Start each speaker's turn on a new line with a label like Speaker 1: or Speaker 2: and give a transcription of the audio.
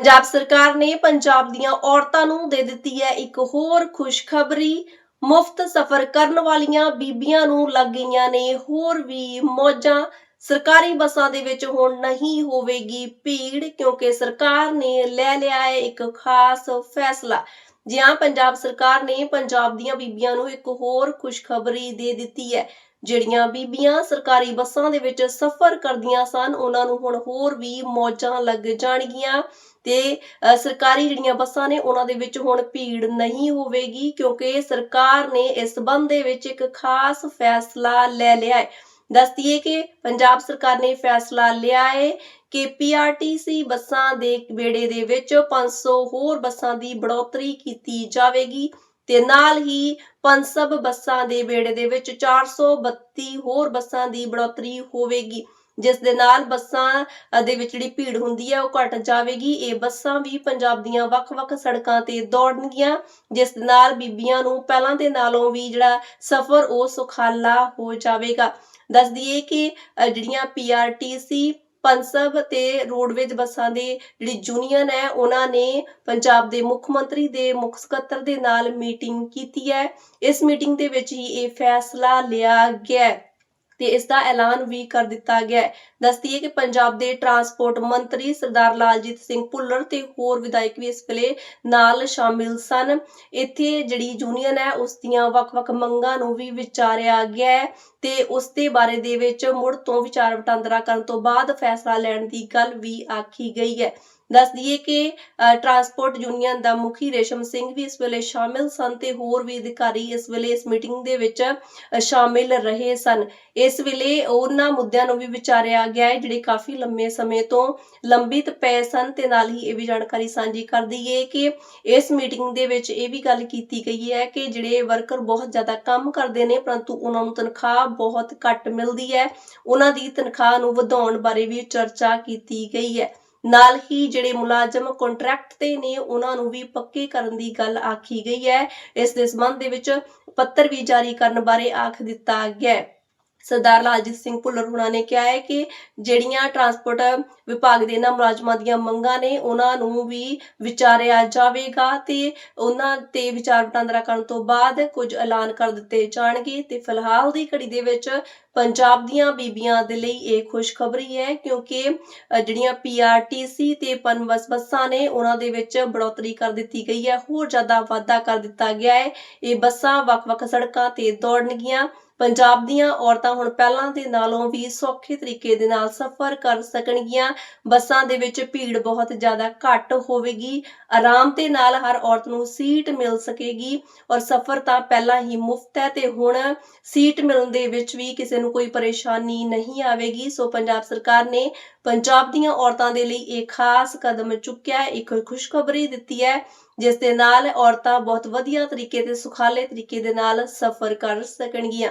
Speaker 1: ਪੰਜਾਬ ਸਰਕਾਰ ਨੇ ਪੰਜਾਬ ਦੀਆਂ ਔਰਤਾਂ ਨੂੰ ਦੇ ਦਿੱਤੀ ਹੈ ਇੱਕ ਹੋਰ ਖੁਸ਼ਖਬਰੀ। ਮੁਫਤ ਸਫ਼ਰ ਕਰਨ ਵਾਲੀਆਂ ਬੀਬੀਆਂ ਨੂੰ ਲੱਗ ਗਈਆਂ ਨੇ ਹੋਰ ਵੀ ਮੌਜਾਂ। ਸਰਕਾਰੀ ਬੱਸਾਂ ਦੇ ਵਿੱਚ ਹੁਣ ਨਹੀਂ ਹੋਵੇਗੀ ਭੀੜ ਕਿਉਂਕਿ ਸਰਕਾਰ ਨੇ ਲੈ ਲਿਆ ਹੈ ਇੱਕ ਖਾਸ ਫੈਸਲਾ। ਜਿਹਾਂ ਪੰਜਾਬ ਸਰਕਾਰ ਨੇ ਪੰਜਾਬ ਦੀਆਂ ਬੀਬੀਆਂ ਨੂੰ ਇੱਕ ਹੋਰ ਖੁਸ਼ਖਬਰੀ ਦੇ ਦਿੱਤੀ ਹੈ। ਜਿਹੜੀਆਂ ਬੀਬੀਆਂ ਸਰਕਾਰੀ ਬੱਸਾਂ ਦੇ ਵਿੱਚ ਸਫ਼ਰ ਕਰਦੀਆਂ ਸਨ, ਉਹਨਾਂ ਨੂੰ ਹੁਣ ਹੋਰ ਵੀ ਮੌਜਾਂ ਲੱਗ ਜਾਣਗੀਆਂ ਤੇ ਸਰਕਾਰੀ ਜਿਹੜੀਆਂ ਬੱਸਾਂ ਨੇ, ਉਹਨਾਂ ਦੇ ਵਿੱਚ ਹੁਣ ਭੀੜ ਨਹੀਂ ਹੋਵੇਗੀ ਕਿਉਂਕਿ ਸਰਕਾਰ ਨੇ ਇਸ ਸੰਬੰਧ ਦੇ ਵਿੱਚ ਇੱਕ ਖਾਸ ਫੈਸਲਾ ਲੈ ਲਿਆ ਹੈ। ਦੱਸਦੀਏ ਕਿ ਪੰਜਾਬ ਸਰਕਾਰ ਨੇ ਫੈਸਲਾ ਲਿਆ ਹੈ ਕਿ ਪੀਆਰਟੀਸੀ ਬੱਸਾਂ ਦੇ ਬੇੜੇ ਦੇ ਵਿੱਚ 500 ਹੋਰ ਬੱਸਾਂ ਦੀ ਬੜੋਤਰੀ ਕੀਤੀ ਜਾਵੇਗੀ। ਤੇ ਨਾਲ ਹੀ ਪੰਸਬ ਬੱਸਾਂ ਦੇ ਬੇੜੇ ਦੇ ਵਿੱਚ 432 ਹੋਰ ਬੱਸਾਂ ਦੀ ਬੜੋਤਰੀ ਹੋਵੇਗੀ ਜਿਸ ਦੇ ਨਾਲ ਬੱਸਾਂ ਦੇ ਵਿੱਚ ਜਿਹੜੀ ਭੀੜ ਹੁੰਦੀ ਹੈ ਉਹ ਘਟ ਜਾਵੇਗੀ। ਇਹ ਬੱਸਾਂ ਵੀ ਪੰਜਾਬ ਦੀਆਂ ਵੱਖ-ਵੱਖ ਸੜਕਾਂ ਤੇ ਦੌੜਨਗੀਆਂ ਜਿਸ ਦੇ ਨਾਲ ਬੀਬੀਆਂ ਨੂੰ ਪਹਿਲਾਂ ਦੇ ਨਾਲੋਂ ਵੀ ਜਿਹੜਾ ਸਫ਼ਰ ਉਹ ਸੁਖਾਲਾ ਹੋ ਜਾਵੇਗਾ। ਦੱਸ ਦਈਏ ਕਿ ਅ, ਜਿਹੜੀਆਂ ਪੀਆਰਟੀਸੀ ਪੰਸਬ ਤੇ ਰੋਡਵੇਜ ਬੱਸਾਂ ਦੇ ਜਿਹੜੀ ਯੂਨੀਅਨ ਹੈ, ਉਹਨਾਂ ਨੇ ਪੰਜਾਬ ਦੇ ਮੁੱਖ ਮੰਤਰੀ ਦੇ ਮੁੱਖ ਸਕੱਤਰ ਦੇ ਨਾਲ ਮੀਟਿੰਗ ਕੀਤੀ ਹੈ। ਇਸ ਮੀਟਿੰਗ ਦੇ ਵਿੱਚ ਹੀ ਇਹ ਫੈਸਲਾ ਲਿਆ ਗਿਆ ਤੇ ਇਸ ਦਾ ਐਲਾਨ ਵੀ ਕਰ ਦਿੱਤਾ ਗਿਆ ਹੈ। ਦੱਸਦੀ ਕਿ ਪੰਜਾਬ ਦੇ ਟਰਾਂਸਪੋਰਟ ਮੰਤਰੀ ਸਰਦਾਰ ਲਾਲਜੀਤ ਸਿੰਘ ਭੁੱਲਰ ਤੇ ਹੋਰ ਵਿਧਾਇਕ ਵੀ ਇਸ ਵੇਲੇ ਨਾਲ ਸ਼ਾਮਿਲ ਸਨ। ਇੱਥੇ ਜਿਹੜੀ ਯੂਨੀਅਨ ਹੈ, ਉਸ ਦੀਆਂ ਵੱਖ-ਵੱਖ ਮੰਗਾਂ ਨੂੰ ਵੀ ਵਿਚਾਰਿਆ ਗਿਆ ਹੈ ਤੇ ਉਸ ਦੇ ਬਾਰੇ ਦੇ ਵਿੱਚ ਮੁੜ ਤੋਂ ਵਿਚਾਰ ਵਟਾਂਦਰਾ ਕਰਨ ਤੋਂ ਬਾਅਦ ਫੈਸਲਾ ਲੈਣ ਦੀ ਗੱਲ ਵੀ ਆਖੀ ਗਈ ਹੈ। ਦੱਸ ਦਈਏ ਕਿ ਟਰਾਂਸਪੋਰਟ ਯੂਨੀਅਨ ਦਾ ਮੁਖੀ ਰੇਸ਼ਮ ਸਿੰਘ ਵੀ ਇਸ ਵੇਲੇ ਸ਼ਾਮਿਲ ਸਨ ਤੇ ਹੋਰ ਵੀ ਅਧਿਕਾਰੀ ਇਸ ਵੇਲੇ ਇਸ ਮੀਟਿੰਗ ਦੇ ਵਿੱਚ ਸ਼ਾਮਿਲ ਰਹੇ ਸਨ। ਇਸ ਵੇਲੇ ਉਹਨਾਂ ਮੁੱਦਿਆਂ ਨੂੰ ਵੀ ਵਿਚਾਰਿਆ ਗਿਆ ਹੈ, ਜਿਹੜੇ ਕਾਫੀ ਲੰਮੇ ਸਮੇਂ ਤੋਂ ਲੰਬਿਤ ਪਏ ਸਨ ਤੇ ਨਾਲ ਹੀ ਇਹ ਵੀ ਜਾਣਕਾਰੀ ਸਾਂਝੀ ਕਰ ਦਈਏ ਕਿ ਇਸ ਮੀਟਿੰਗ ਦੇ ਵਿੱਚ ਇਹ ਵੀ ਗੱਲ ਕੀਤੀ ਗਈ ਹੈ ਕਿ ਜਿਹੜੇ ਵਰਕਰ ਬਹੁਤ ਜ਼ਿਆਦਾ ਕੰਮ ਕਰਦੇ ਨੇ, ਪਰੰਤੂ ਉਹਨਾਂ ਨੂੰ ਤਨਖਾਹ ਬਹੁਤ ਘੱਟ ਮਿਲਦੀ ਹੈ। ਉਹਨਾਂ ਦੀ ਤਨਖਾਹ ਨੂੰ ਵਧਾਉਣ ਬਾਰੇ ਵੀ ਚਰਚਾ ਕੀਤੀ ਗਈ ਹੈ। ਨਾਲ ਹੀ ਜਿਹੜੇ ਮੁਲਾਜ਼ਮ ਕੰਟਰੈਕਟ ਤੇ ਨੇ, ਉਹਨਾਂ ਨੂੰ ਵੀ ਪੱਕੇ ਕਰਨ ਦੀ ਗੱਲ ਆਖੀ ਗਈ ਹੈ। ਇਸ ਦੇ ਸੰਬੰਧ ਦੇ ਵਿੱਚ ਪੱਤਰ ਵੀ ਜਾਰੀ ਕਰਨ ਬਾਰੇ ਆਖ ਦਿੱਤਾ ਗਿਆ ਹੈ। ਸਰਦਾਰ ਲਾਲਜੀਤ ਸਿੰਘ ਭੁੱਲਰ ਹੁਣਾਂ ਨੇ ਕਿਹਾ ਹੈ ਕਿ ਜਿਹੜੀਆਂ ਟਰਾਂਸਪੋਰਟ ਵਿਭਾਗ ਦੇ ਇਹਨਾਂ ਮੁਲਾਜ਼ਮਾਂ ਦੀਆਂ ਮੰਗਾਂ ਨੇ, ਉਹਨਾਂ ਨੂੰ ਵੀ ਵਿਚਾਰਿਆ ਜਾਵੇਗਾ ਤੇ ਉਹਨਾਂ ਤੇ ਵਿਚਾਰ ਵਟਾਂਦਰਾ ਕਰਨ ਤੋਂ ਬਾਅਦ ਕੁਝ ਐਲਾਨ ਕਰ ਦਿੱਤੇ ਜਾਣਗੇ ਤੇ ਫਿਲਹਾਲ ਦੀ ਘੜੀ ਦੇ ਵਿੱਚ ਪੰਜਾਬ ਦੀਆਂ ਬੀਬੀਆਂ ਦੇ ਲਈ ਇਹ ਖੁਸ਼ਖਬਰੀ ਹੈ ਕਿਉਂਕਿ ਜਿਹੜੀਆਂ ਪੀਆਰਟੀਸੀ ਤੇ ਪਨਬਸ ਬੱਸਾਂ ਨੇ, ਉਹਨਾਂ ਦੇ ਵਿੱਚ ਬੜੋਤਰੀ ਕਰ ਦਿੱਤੀ ਗਈ ਹੈ। ਹੋਰ ਜ਼ਿਆਦਾ ਵਾਧਾ ਕਰ ਦਿੱਤਾ ਗਿਆ ਹੈ। ਇਹ ਬੱਸਾਂ ਵੱਖ-ਵੱਖ ਸੜਕਾਂ ਤੇ ਦੌੜਨਗੀਆਂ। ਪੰਜਾਬ ਦੀਆਂ ਔਰਤਾਂ ਹੁਣ ਪਹਿਲਾਂ ਦੇ ਨਾਲੋਂ ਵੀ ਸੌਖੇ ਤਰੀਕੇ ਦੇ ਨਾਲ ਸਫ਼ਰ ਕਰ ਸਕਣਗੀਆਂ। ਬੱਸਾਂ ਦੇ ਵਿੱਚ ਭੀੜ ਬਹੁਤ ਜ਼ਿਆਦਾ ਘੱਟ ਹੋਵੇਗੀ। ਆਰਾਮ ਦੇ ਨਾਲ ਹਰ ਔਰਤ ਨੂੰ ਸੀਟ ਮਿਲ ਸਕੇਗੀ। ਔਰ ਸਫ਼ਰ ਤਾਂ ਪਹਿਲਾਂ ਹੀ ਮੁਫਤ ਹੈ ਤੇ ਹੁਣ ਸੀਟ ਮਿਲਣ ਦੇ ਵਿੱਚ ਵੀ ਕਿਸੇ ਨੂੰ ਕੋਈ ਪਰੇਸ਼ਾਨੀ ਨਹੀਂ ਆਵੇਗੀ। ਸੋ ਪੰਜਾਬ ਸਰਕਾਰ ਨੇ ਪੰਜਾਬ ਦੀਆਂ ਔਰਤਾਂ ਦੇ ਲਈ ਇਹ ਖਾਸ ਕਦਮ ਚੁੱਕਿਆ ਇੱਕ ਖੁਸ਼ਖਬਰੀ ਦਿੱਤੀ ਹੈ, ਜਿਸ ਦੇ ਨਾਲ ਔਰਤਾਂ ਬਹੁਤ ਵਧੀਆ ਤਰੀਕੇ ਤੇ ਸੁਖਾਲੇ ਤਰੀਕੇ ਦੇ ਨਾਲ ਸਫ਼ਰ ਕਰ ਸਕਣਗੀਆਂ।